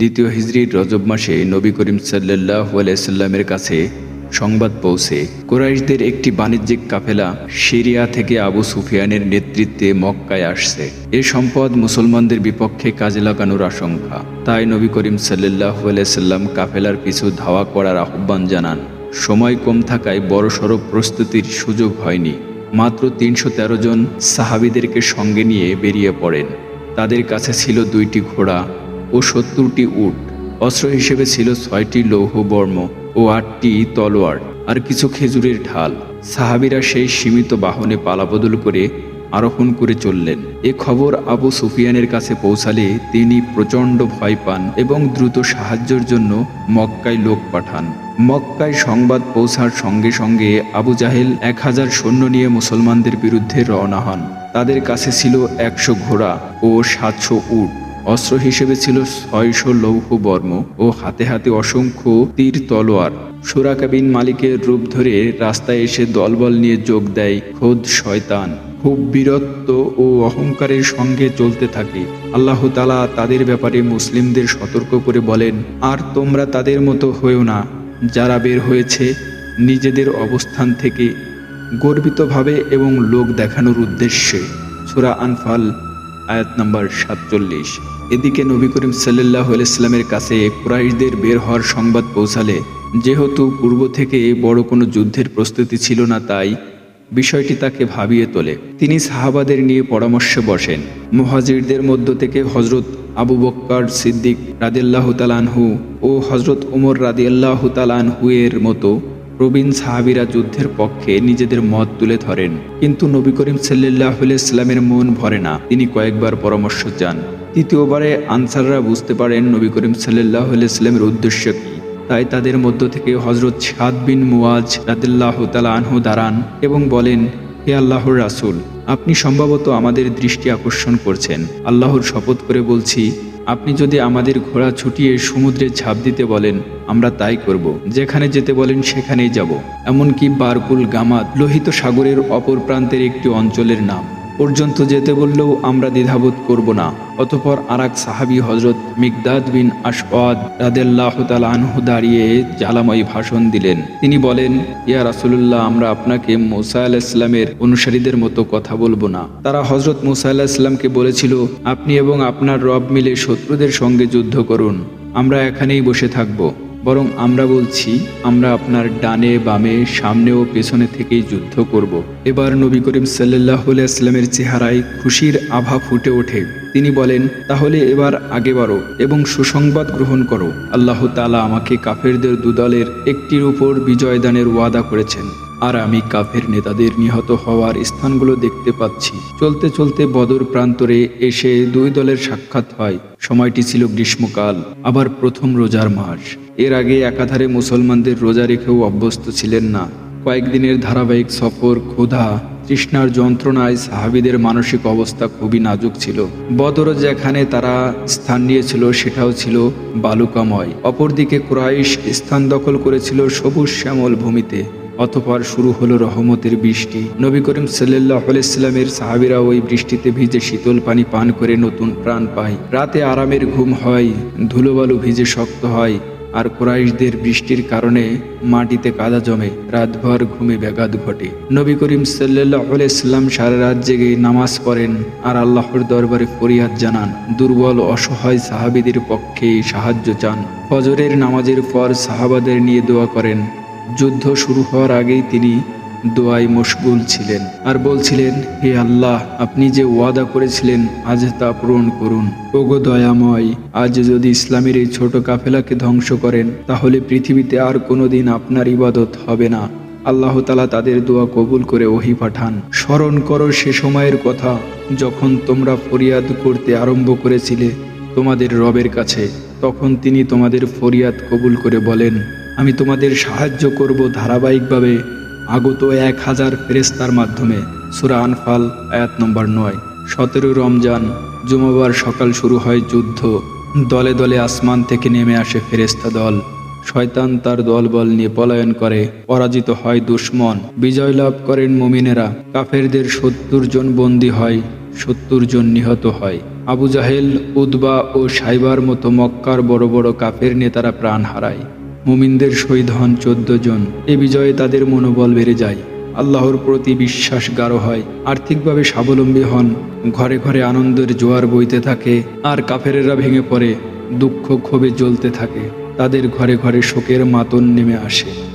দ্বিতীয় হিজরির রজব মাসে নবী করিম সাল্লাহ আলাইসাল্লামের কাছে সংবাদ পৌঁছে। কোরাইশদের একটি বাণিজ্যিক কাফেলা সিরিয়া থেকে আবু সুফিয়ানের নেতৃত্বে মক্কায় আসছে। এ সম্পদ মুসলমানদের বিপক্ষে কাজে লাগানোর আশঙ্কা। তাই নবী করিম সাল্লাহ আলাইসাল্লাম কাফেলার পিছু ধাওয়া করার আহ্বান জানান। সময় কম থাকায় বড়সড় প্রস্তুতির সুযোগ হয়নি। মাত্র তিনশো তেরো জন সাহাবিদেরকে সঙ্গে নিয়ে বেরিয়ে পড়েন। তাদের কাছে ছিল দুইটি ঘোড়া ও সত্তরটি উট। অস্ত্র হিসেবে ছিল ছয়টি লৌহ বর্ম ও আটটি তলোয়ার আর কিছু খেজুরের ঢাল। সাহাবিরা সেই সীমিত বাহনে পালাবদল করে আরোহণ করে চললেন। এ খবর আবু সুফিয়ানের কাছে পৌঁছালে তিনি প্রচণ্ড ভয় পান এবং দ্রুত সাহায্যের জন্য মক্কায় লোক পাঠান। মক্কায় সংবাদ পৌঁছার সঙ্গে সঙ্গে আবু জাহেল এক হাজার সৈন্য নিয়ে মুসলমানদের বিরুদ্ধে রওনা হন। তাদের কাছে ছিল একশো ঘোড়া ও সাতশো উট। অস্ত্র হিসেবে ছিল ছয়শো লৌহ বর্ম ও হাতে হাতে অসংখ্য তীর তলোয়ার। সুরাকাবিন মালিকের রূপ ধরে রাস্তায় এসে দলবল নিয়ে যোগ দেয় খোদ শয়তান। খুব বীরত্ব ও অহংকারের সঙ্গে চলতে থাকে। আল্লাহ তালা তাদের ব্যাপারে মুসলিমদের সতর্ক করে বলেন, আর তোমরা তাদের মতো হয়েও না। যারা বের হয়েছে, নিজেদের অবস্থান থেকে গর্বিতভাবে এবং লোক দেখানোর উদ্দেশ্যে। সুরা আনফাল আয়াত নম্বর সাতচল্লিশ। এদিকে নবী করিম সাল্লাহ ইসলামের কাছে কুরাইশদের বের হওয়ার সংবাদ পৌঁছালে, যেহেতু পূর্ব থেকে বড় কোনো যুদ্ধের প্রস্তুতি ছিল না তাই বিষয়টি তাকে ভাবিয়ে তোলে। তিনি সাহাবাদের নিয়ে পরামর্শে বসেন। মুহাজিরদের মধ্য থেকে হজরত আবু বক্কর সিদ্দিক রাদিয়াল্লাহু তালানহু ও হজরত উমর রাদিয়াল্লাহু তালানহু এর মতো প্রবীণ সাহাবিরা যুদ্ধের পক্ষে নিজেদের মত তুলে ধরেন। কিন্তু নবী করিম সাল্লাহ ইসলামের মন ভরে না। তিনি কয়েকবার পরামর্শ চান। তৃতীয়বারে আনসাররা বুঝতে পারেন নবী করিম সাল্লাহ ইসলামের উদ্দেশ্য কী। তাই তাদের মধ্য থেকে হজরত সাদ বিন মুওয়াজ রাদিল্লাহ তালা আনহু দাঁড়ান এবং বলেন, হে আল্লাহর রাসূল, আপনি সম্ভবত আমাদের দৃষ্টি আকর্ষণ করছেন। আল্লাহর শপথ করে বলছি আপনি যদি আমাদের ঘোড়া ছুটিয়ে সমুদ্রে ঝাঁপ দিতে বলেন, আমরা তাই করব। যেখানে যেতে বলেন, সেখানেই যাব। এমনকি বারকুল গামাত লোহিত সাগরের অপর প্রান্তের একটি অঞ্চলের নাম। পর্যন্ত যেতে বললেও আমরা দ্বিধাবোধ করব না। অতপর আরাক সাহাবি হজরত মিকদাদ বিন আসওয়াদ রাদেল্লাহ আনহু দাঁড়িয়ে জ্বালাময়ী ভাষণ দিলেন। তিনি বলেন, ইয়া রাসুলুল্লাহ, আমরা আপনাকে মুসা আলাহ ইসলামের অনুসারীদের মতো কথা বলব না। তারা হজরত মুসা আল্লাহ ইসলামকে বলেছিল, আপনি এবং আপনার রব মিলে শত্রুদের সঙ্গে যুদ্ধ করুন। আমরা এখানেই বসে থাকব। বরং আমরা বলছি, আমরা আপনার ডানে বামে, সামনে ও পেছনে থেকেই যুদ্ধ করব। এবার নবী করিম সাল্লাহ আসলামের চেহারায় খুশির আভা ফুটে ওঠে তিনি বলেন, তাহলে এবার আগে বাড়ো এবং সুসংবাদ গ্রহণ করো। আল্লাহ তালা আমাকে কাফেরদের দুদলের একটির উপর বিজয় দানের ওয়াদা করেছেন। আর আমি কাফের নেতাদের নিহত হওয়ার স্থানগুলো দেখতে পাচ্ছি। চলতে চলতে বদর প্রান্তরে এসে দুই দলের সাক্ষাৎ হয়। সময়টি ছিল গ্রীষ্মকাল, আবার প্রথম রোজার মাস। এর আগে একাধারে মুসলমানদের রোজা রেখেও অভ্যস্ত ছিলেন না। কয়েকদিনের ধারাবাহিক সফর ক্ষুধা, তৃষ্ণার যন্ত্রণায় সাহাবিদের মানসিক অবস্থা খুবই নাজুক ছিল। বদর যেখানে তারা স্থান নিয়েছিল, সেটাও ছিল বালুকাময়। অপরদিকে কুরাইশ স্থান দখল করেছিল সবুজ শ্যামল ভূমিতে। অতপর শুরু হলো রহমতের বৃষ্টি। নবী করিম সাল্লাহ ইসলামের সাহাবিরা ওই বৃষ্টিতে ভিজে শীতল পানি পান করে নতুন প্রাণ পায়। রাতে আরামের ঘুম হয়, ধুলোবালু ভিজে শক্ত হয় আর কোরাইশদের বৃষ্টির কারণে মাটিতে কাদা জমে, রাতভর ঘুমে ব্যাঘাত ঘটে। নবী করিম সাল্লাহ ইসলাম সারা রাত জেগে নামাজ পড়েন আর আল্লাহর দরবারে ফরিয়াদ জানান, দুর্বল অসহায় সাহাবিদের পক্ষে সাহায্য চান। ফজরের নামাজের পর সাহাবাদের নিয়ে দোয়া করেন। যুদ্ধ শুরু হওয়ার আগেই তিনি দোয়ায় মশগুল ছিলেন আর বলছিলেন, হে আল্লাহ, আপনি যে ওয়াদা করেছিলেন, আজ তা পূরণ করুন। ওগো দয়াময়, আজ যদি ইসলামের এই ছোট কাফেলাকে ধ্বংস করেন, তাহলে পৃথিবীতে আর কোনোদিন আপনার ইবাদত হবে না। আল্লাহ তালা তাদের দোয়া কবুল করে ওহি পাঠান। স্মরণ করো সে সময়ের কথা, যখন তোমরা ফরিয়াদ করতে আরম্ভ করেছিলে তোমাদের রবের কাছে। তখন তিনি তোমাদের ফরিয়াদ কবুল করে বলেন, আমি তোমাদের সাহায্য করব ধারাবাহিকভাবে। আগত এক হাজার ফেরেস্তার মাধ্যমে সুরা আনফাল, আয়াত নম্বর নয়। সতেরো রমজান, জুমাবার সকাল শুরু হয় যুদ্ধ। দলে দলে আসমান থেকে নেমে আসে ফেরেস্তা দল। শয়তান তার দলবল নিয়ে পলায়ন করে, পরাজিত হয় দুশ্মন। বিজয় লাভ করেন মুমিনেরা। কাফেরদের সত্তর জন বন্দী হয়, সত্তর জন নিহত হয়। আবু জাহেল উদবা ও সাইবার মতো মক্কার বড় বড় কাফের নেতারা প্রাণ হারায়। মুমিনদের শহীদ হন চোদ্দ জন। এ বিজয়ে তাদের মনোবল বেড়ে যায়। আল্লাহর প্রতি বিশ্বাস গাঢ় হয়। আর্থিকভাবে স্বাবলম্বী হন। ঘরে ঘরে আনন্দের জোয়ার বইতে থাকে। আর কাফেরেরা ভেঙে পড়ে। দুঃখ ক্ষোভে জ্বলতে থাকে। তাদের ঘরে ঘরে শোকের মাতন নেমে আসে।